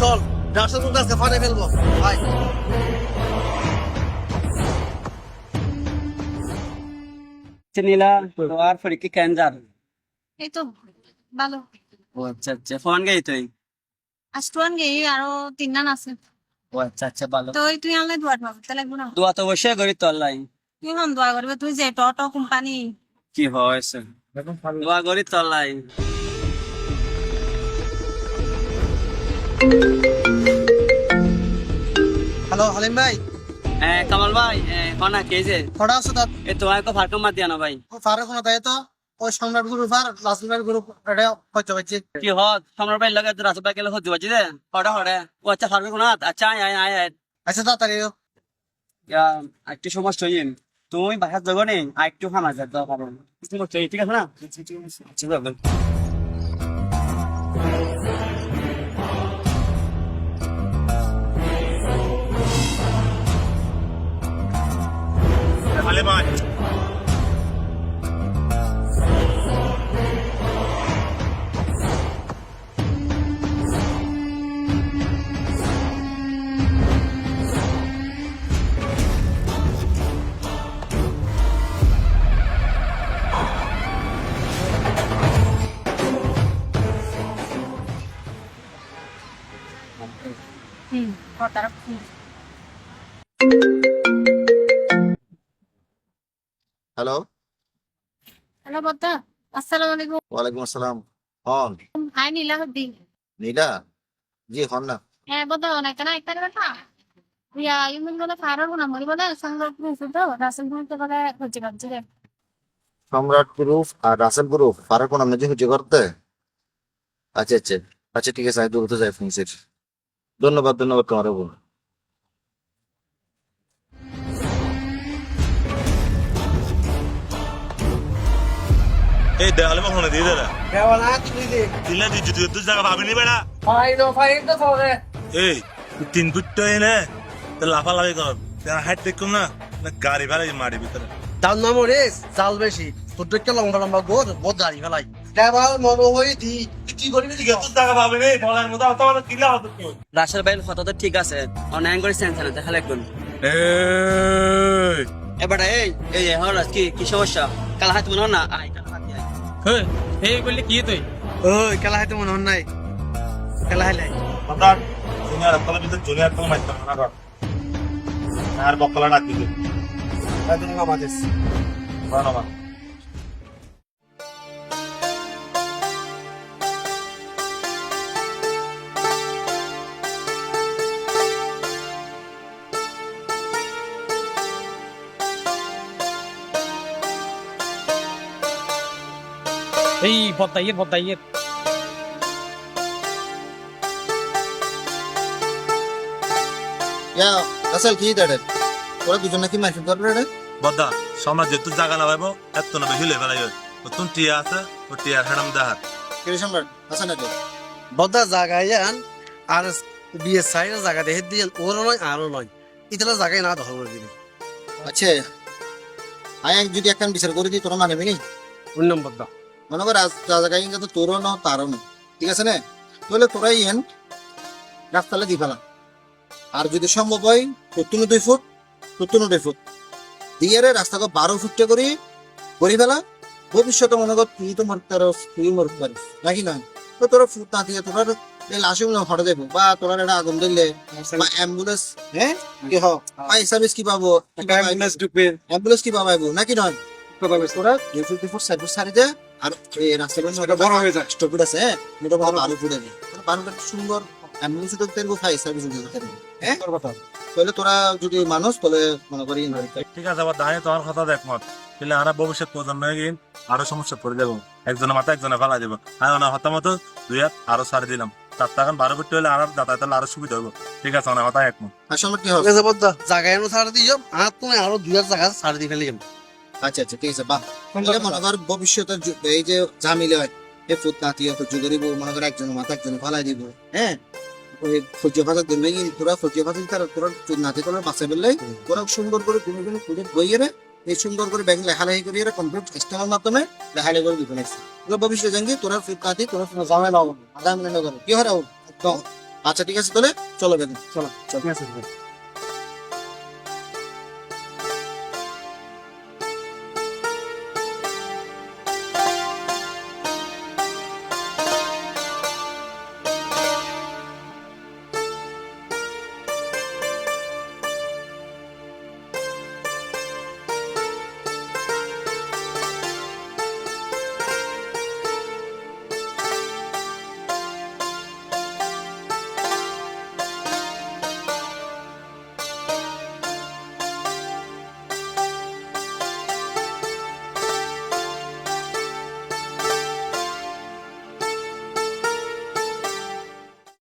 চল রাস্তা তো আজকে ফাটে ফেলব। ভাই। নীলা তোমার পরীক্ষা কেন যার? এই তো ভালো। ও আচ্ছা আচ্ছা। ফোন গেই তুই? আষ্টুয়ান গে আরও তিন নান আছে। ও আচ্ছা আচ্ছা ভালো। তো তুই আনলে দোয়ার পাবো তাহলে লাগবো দোয়া তো অবশ্যই করি তোর লাই। তুই হন দোয়া করবে তুই যে টটো কোম্পানি কি হয়েছে? দোয়া করি তোর লাই। হ্যালো হালিম ভাই এ কামাল ভাই কনা কে যে? কটা আছে তার এ তোমার কো ফারকম মাত দিয়া না ভাই। ফারে কোনো তাই তো? ওই সম্রাট গ্রুপ আর লাসিমের গ্রুপ এটা হয়তো পাচ্ছি কি হত? সম্রাট ভাই লগে রাসু ভাই গেলে বাজি দে হড়া হড়ে ও আচ্ছা ফারকম কোনা আচ্ছা আয় আয় আয় আয়। আচ্ছা তাড়াতাড়ি একটু সমস্যা হইন তুমি বাসার যাব নি? আর একটু খানা যা দাও কারণ ঠিক আছে না? আচ্ছা Alemanha. 응, 그거 따라 হ্যালো হ্যালো বদ্দা আসসালামু আলাইকুম ওয়ালাইকুম আসসালাম হন হাই নীলা হদ্দি নীলা জি হন না হ্যাঁ বদ্দা অনেক না একটা কথা ইয়া ইমন বলে ফারার গুনা মরি বলে সংগ্রহ করে তো রাসেল গুনতে বলে হচ্ছে রে সম্রাট গ্রুপ আর রাসেল গ্রুপ ফারাক কোন আপনি হুজি করতে আচ্ছা আচ্ছা আচ্ছা ঠিক আছে আমি দ্রুত যাই ফোনসির ধন্যবাদ ধন্যবাদ তোমার বোন এই দেওয়ালে ফোনে দিয়ে দে কেবলা তুই দে। দিলে তুই যদি তুই জায়গা ভাবিনি বেড়া। ফাই নো ফাই তো এই তুই তিন ফুট তো এনে লাফালাফি কর। হাইট দেখুন না না গাড়ি ফেলাই মারি ভিতরে। দাম নাম রে চাল বেশি। তোর দেখতে লম্বা লম্বা গোদ বহুত দাড়ি ফেলাই কেবল মন হই দি কি করবি দিকে তুই জায়গা ভাবিনি বলার মতো হতো না কিলা হতো তুই ভাইয়ের কথা তো ঠিক আছে। অনলাইন করে সেন্স না দেখা লাগবে। এই। এবার এই এই এই হল কি কি সমস্যা? কাল হাত মনে হয় না? আয় এই বললে কি তুই ওই খেলা হাইতে মনে নাই। খেলা হাইলাই কথা জুনিয়র তলে ভিতর জুনিয়র তলে মাইতে না কর আর বকলা ডাকি তাই এই পদ্মাইয়ের পদ্মাইয়ের ইয়া রাসেল কি দাঁড়ে ওরা দুজন নাকি মাইফিল করবে রে? বদা সমাজ যেহেতু জায়গা না পাইবো এত না বেশি লে ফেলাই ও তুমি টিয়া আছে ও টিয়ার হেডাম দেহার কিরে সম্রাট? হাসান আগে বদা জায়গায় যান আর বিয়ে জায়গা দেখে দিয়ে ওরও নয় আরও নয়। ইতলা জায়গায় না করে দিবি আচ্ছা। আয় যদি একখান বিচার করে দিই তোরা মানবি নি? অন্য নম্বর দাও মনে কর জায়গায় কিন্তু তোরও ন তারও না ঠিক আছে না? তাহলে তোরাই এন রাস্তালে দি ফেলা। আর যদি সম্ভব হয় সত্তর দুই ফুট সত্তর দুই ফুট। দিয়ে রাস্তাকে বারো ফুটটা করি করি ফেলা। ভবিষ্যতে মনে কর তুই তো মরতে পারস তুই মরতে পারিস নাকি না তো তোরা ফুট না দিয়ে তোরা এই লাশে মনে হটে দেবো বা তোরা একটা আগুন দিলে বা অ্যাম্বুলেন্স হ্যাঁ? কি হোক ফায়ার সার্ভিস কি পাবো? অ্যাম্বুলেন্স কি পাবো? নাকি নয়? তোরা দুই ফুট দুই ফুট সাইড ফুট সারি দে আর এই রাস্তাটা বড় হয়ে যায় স্টপিড আছে হ্যাঁ? মোটা ভালো আলু দেবে বারোটা সুন্দর অ্যাম্বুলেন্স তো তেরবো ফায়ার সার্ভিস হ্যাঁ? তাহলে তোরা যদি মানুষ তাহলে মনে করি ঠিক আছে আবার দাঁড়িয়ে তোমার কথা দেখমত তাহলে আমরা ভবিষ্যৎ প্রজন্ম গিয়ে আরও সমস্যা পড়ে যাব। একজনের মাথা একজনে ফেলা যাব। আর ওনার হতা মতো দুই হাত আরও সারি দিলাম। তার তখন বারো ফুট হলে আর যাতায়াত হলে আরও সুবিধা হব। ঠিক আছে ওনার কথা একমত। আসলে কি হবে? জায়গায় ছাড় দিও আর তুমি আরও দুই হাজার জায়গা ছাড় দিয়ে ফেলে যাব আচ্ছা আচ্ছা ঠিক আছে বাহ। তাহলে মনে কর ভবিষ্যতে এই যে ঝামেলা হয় এ ফুট নাতি অত যুগরি বউ মনে কর একজনের মাথা একজনে ফালাই দিব হ্যাঁ? ওই ফাঁকা ধরবে কি তোরা ফজিয়া ফাঁকা তার তোরা নাতি করে বাঁচা ফেললে তোরা সুন্দর করে তুমি তুমি খুঁজে বইয়ে রে এই সুন্দর করে ব্যাংক লেখালেখি করিয়ে রে কমপ্লিট সিস্টেমের মাধ্যমে লেখালেখি করে লাগছে। তোরা ভবিষ্যতে জানবি তোরা ফুট নাতি তোরা ঝামেলা হবে ঝামেলা না। করে কি হয় আচ্ছা ঠিক আছে তাহলে চলো বেদন চলো। ঠিক আছে